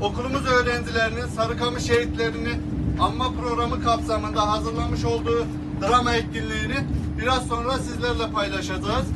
okulumuz öğrencilerinin Sarıkamış şehitlerini anma programı kapsamında hazırlamış olduğu drama etkinliğini biraz sonra sizlerle paylaşacağız.